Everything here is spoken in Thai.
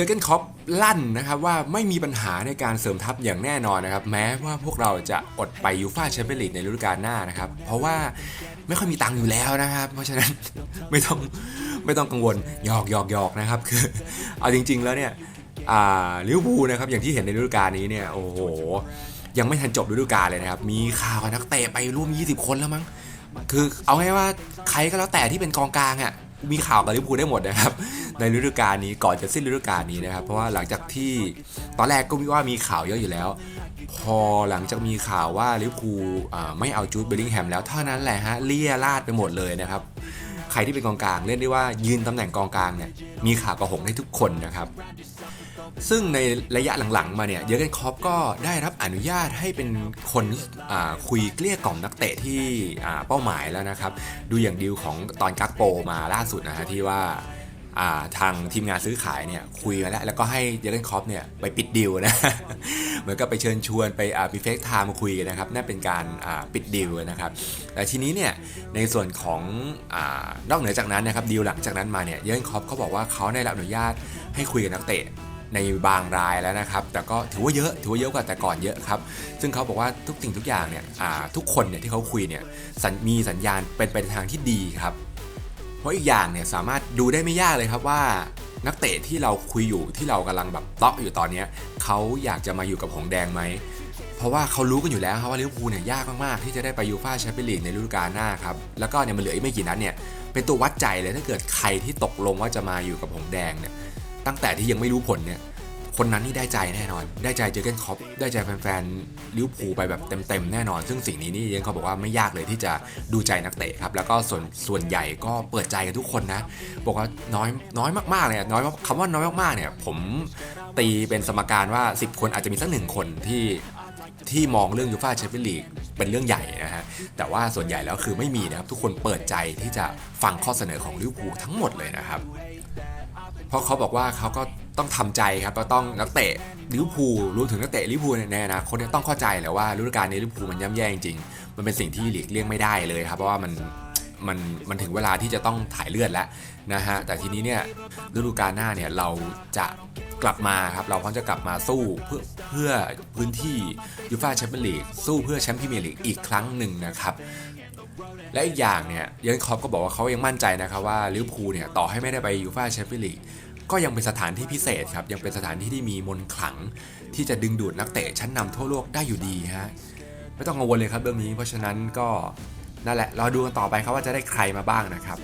อร์เกนคอปลั่นนะครับว่าไม่มีปัญหาในการเสริมทัพอย่างแน่นอนนะครับ แม้ว่าพวกเราจะอดไปยูฟ่าแชมเปี้ยนลีกในฤดูกาลหน้านะครับ เพราะว่าไม่ค่อยมีตังค์อยู่แล้วนะครับ เพราะฉะนั้นไม่ต้องไม่ต้องกังวลหยอกหยอกหยอกนะครับคือเอาจริง ๆ แล้วเนี่ยอ่าลิเวอร์พูลนะครับอย่างที่เห็นในฤดูกาลนี้เนี่ยโอ้โหยังไม่ทันจบฤดูกาลเลยนะครับ มีข่าวนักเตะไปร่วม 20 คนแล้วมั้งคือเอาง่ายว่าใครก็แล้วแต่ที่เป็นกองกลางอะ มีข่าวกับลิเวอร์พูลได้หมดนะครับ ในฤดูกาลนี้ก่อนจะสิ้นฤดูกาลนี้นะครับ เพราะว่าหลังจากที่ตอนแรกก็มีว่ามีข่าวเยอะอยู่แล้ว พอหลังจากมีข่าวว่าลิเวอร์พูลไม่เอาจูดเบลลิงแฮมแล้วเท่านั้นแหละฮะเลี่ยราดไปหมดเลยนะครับ ใครที่เป็นกองกลางเล่นได้ว่ายืนตำแหน่งกองกลางเนี่ยมีข่าวกระหงได้ทุกคนนะครับ ซึ่งในระยะหลังๆ มาเนี่ยเยอร์เกนคอปก็ได้รับอนุญาตให้เป็นคนคุยเกลี้ยกล่อมนักเตะที่เป้าหมายแล้วนะครับ ดูอย่างดีลของตอนกักโปมาล่าสุดนะฮะที่ว่าาทางทีมงานซื้อขายเนี่ยคุยมาแล้วแล้วก็ให้เยอร์เกนคอปเนี่ยไปปิดดีลนะ มือนกับไปเชิญชวนไปอ่าปีเฟกไทม์มาคุยกันนะครับนั่นเป็นการอ่าปิดดีลนะครับแต่ทีนี้เนี่ยในส่วนของอ่านอกเหนือจากนั้นนะครับดีลหลังจากนั้นมาเนี่ยเยอร์นคอปเขาบอกว่าเขาได้รับอนุญาตให้คุยกับนักเตะในบางรายแล้วนะครับ แต่ก็ถือว่าเยอะถือว่าเยอะกว่าแต่ก่อนเยอะครับ ซึ่งเขาบอกว่าทุกสิ่งทุกอย่างเนี่ยอ่าทุกคนเนี่ยที่เขาคุยเนี่ยมีสัญญาณเป็นไปในทางที่ดีครับ เพราะอีกอย่างเนี่ยสามารถดูได้ไม่ยากเลยครับว่า นักเตะที่เราคุยอยู่ที่เรากำลังแบบเตาะอยู่ตอนเนี้ยเขาอยากจะมาอยู่กับหงแดงไหมเพราะว่าเขารู้กันอยู่แล้วครับว่าลิเวอร์พูลเนี่ยยากมากๆที่จะได้ไปยูฟ่าแชมเปี้ยนลีกในฤดูกาลหน้าครับแล้วก็เนี่ยมันเหลืออีกไม่กี่นัดเนี่ยเป็นตัววัดใจเลยถ้าเกิดใครที่ตกลงว่าจะมาอยู่กับหงแดงเนี่ยตั้งแต่ที่ยังไม่รู้ผลเนี่ย คนนั้นนี่ได้ใจแน่นอน ได้ใจเจอเกนคอปได้ใจแฟนๆลิวพูไปแบบเต็มๆแน่นอน ซึ่งสิ่งนี้นี่ยังเขาบอกว่าไม่ยากเลยที่จะดูใจนักเตะครับ แล้วก็ส่วนส่วนใหญ่ก็เปิดใจกันทุกคนนะ บอกว่าน้อยน้อยมากๆเลยน้อยคำว่าน้อยมากๆเนี่ย ผมตีเป็นสมการว่า 10 คนอาจจะมีสักหนึ่งคนที่ที่มองเรื่องยูฟ่าแชมเปี้ยนลีกเป็นเรื่องใหญ่นะฮะ แต่ว่าส่วนใหญ่แล้วคือไม่มีนะครับ ทุกคนเปิดใจที่จะฟังข้อเสนอของลิเวอร์พูลทั้งหมดเลยนะครับ เพราะเขาบอกว่าเขาก็ต้องทำใจครับก็ต้องนักเตะลิเวอร์พูลรวมถึงนักเตะลิเวอร์พูลในอนาคตเนี่ยต้องเข้าใจแหละว่าฤดูกาลนี้ลิเวอร์พูลมันย่ำแย่จริงๆมันเป็นสิ่งที่หลีกเลี่ยงไม่ได้เลยครับเพราะว่ามันมันมันถึงเวลาที่จะต้องถ่ายเลือดแล้วนะฮะแต่ทีนี้เนี่ยฤดูกาลหน้าเนี่ยเราจะกลับมาครับเราพร้อมจะกลับมาสู้เพื่อเพื่อพื้นที่ยูฟ่าแชมเปี้ยนลีกสู้เพื่อแชมป์พรีเมียร์ลีกอีกครั้งหนึ่งนะครับ และอีกอย่างเนี่ยเยอร์เกนคอปก็บอกว่าเขายังมั่นใจนะครับว่าลิเวอร์พูลเนี่ยต่อให้ไม่ได้ไปยูฟ่าแชมเปี้ยนลีกก็ยังเป็นสถานที่พิเศษครับ ยังเป็นสถานที่ที่มีมนขลัง ที่จะดึงดูดนักเตะชั้นนำทั่วโลกได้อยู่ดีฮะไม่ต้องกังวลเลยครับเรื่องนี้เพราะฉะนั้นก็นั่นแหละเราดูกันต่อไปครับว่าจะได้ใครมาบ้างนะครับ